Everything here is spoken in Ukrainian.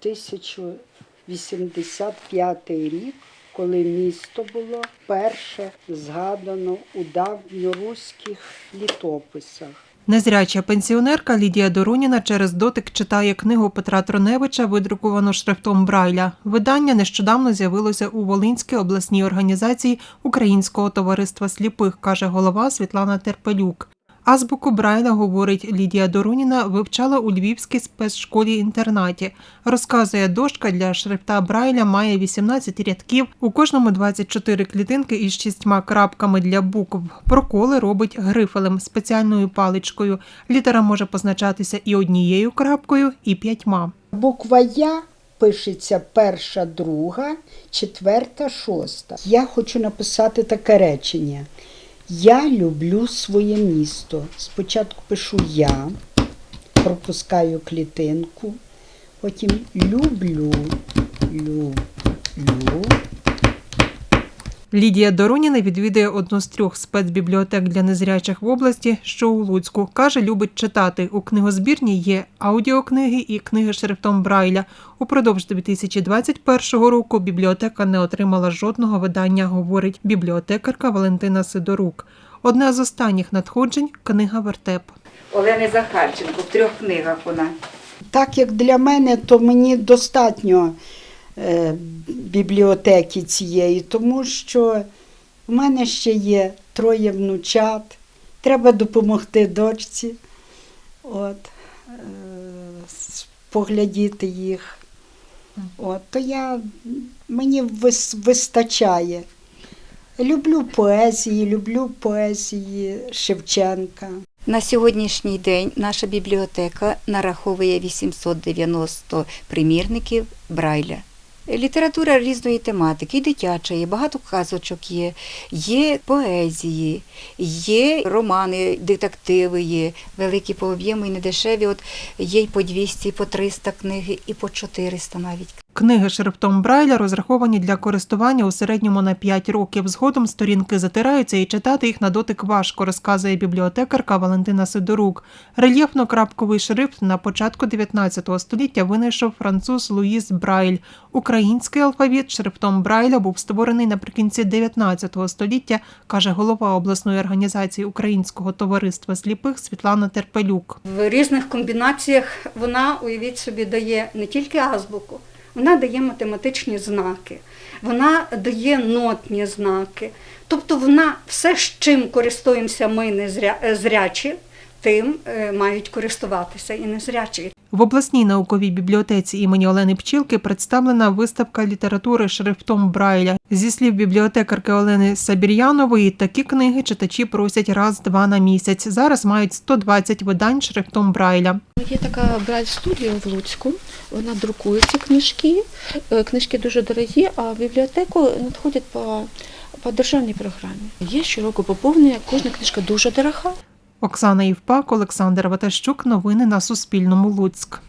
1085 рік, коли місто було перше згадано у давньоруських літописах. Незряча пенсіонерка Лідія Дороніна через дотик читає книгу Петра Троневича, видруковану шрифтом Брайля. Видання нещодавно з'явилося у Волинській обласній організації Українського товариства сліпих, каже голова Світлана Терпелюк. Азбуку Брайля, говорить Лідія Дороніна, вивчала у Львівській спецшколі-інтернаті. Розказує, дошка для шрифта Брайля має 18 рядків, у кожному 24 клітинки із шістьма крапками для букв. Проколи робить грифелем, спеціальною паличкою. Літера може позначатися і однією крапкою, і п'ятьма. Буква Я пишеться перша, друга, четверта, шоста. Я хочу написати таке речення. Я люблю своє місто. Спочатку пишу я, пропускаю клітинку, потім люблю, люблю. Лідія Дороніна відвідує одну з трьох спецбібліотек для незрячих в області, що у Луцьку. Каже, любить читати. У книгозбірні є аудіокниги і книги шрифтом Брайля. Упродовж 2021 року бібліотека не отримала жодного видання, говорить бібліотекарка Валентина Сидорук. Одне з останніх надходжень книга Вертеп. Олени Захарченко в трьох книгах вона. Так як для мене, то мені достатньо бібліотеки цієї, тому що в мене ще є троє внучат, треба допомогти дочці, от, е, поглядіти їх. От, то я, мені вистачає. Люблю поезії, люблю поезії Шевченка. На сьогоднішній день наша бібліотека нараховує 890 примірників Брайля. Література різної тематики, і дитяча, і багато казочок є, є поезії, є романи, детективи, є великі по об'єму і недешеві. От є й по 200, і по 300 книги, і по 400 навіть. Книги шрифтом Брайля розраховані для користування у середньому на 5 років. Згодом сторінки затираються і читати їх на дотик важко, розказує бібліотекарка Валентина Сидорук. Рельєфно-крапковий шрифт на початку 19 століття винайшов француз Луїс Брайль. Український алфавіт шрифтом Брайля був створений наприкінці 19 століття, каже голова обласної організації Українського товариства сліпих Світлана Терпелюк. В різних комбінаціях вона, уявіть собі, дає не тільки азбуку, вона дає математичні знаки, вона дає нотні знаки. Тобто вона все, з чим користуємося ми незря- е, тим е, мають користуватися і незрячі. В обласній науковій бібліотеці імені Олени Пчілки представлена виставка літератури шрифтом Брайля. Зі слів бібліотекарки Олени Сабір'янової, такі книги читачі просять раз-два на місяць. Зараз мають 120 видань шрифтом Брайля. Є така брайль студія в Луцьку. Вона друкує ці книжки. Е, Книжки дуже дорогі, а в бібліотеку надходять по, по державній програмі. Є щороку поповнення, кожна книжка дуже дорога. Оксана Євпак, Олександр Ватащук. Новини на Суспільному. Луцьк.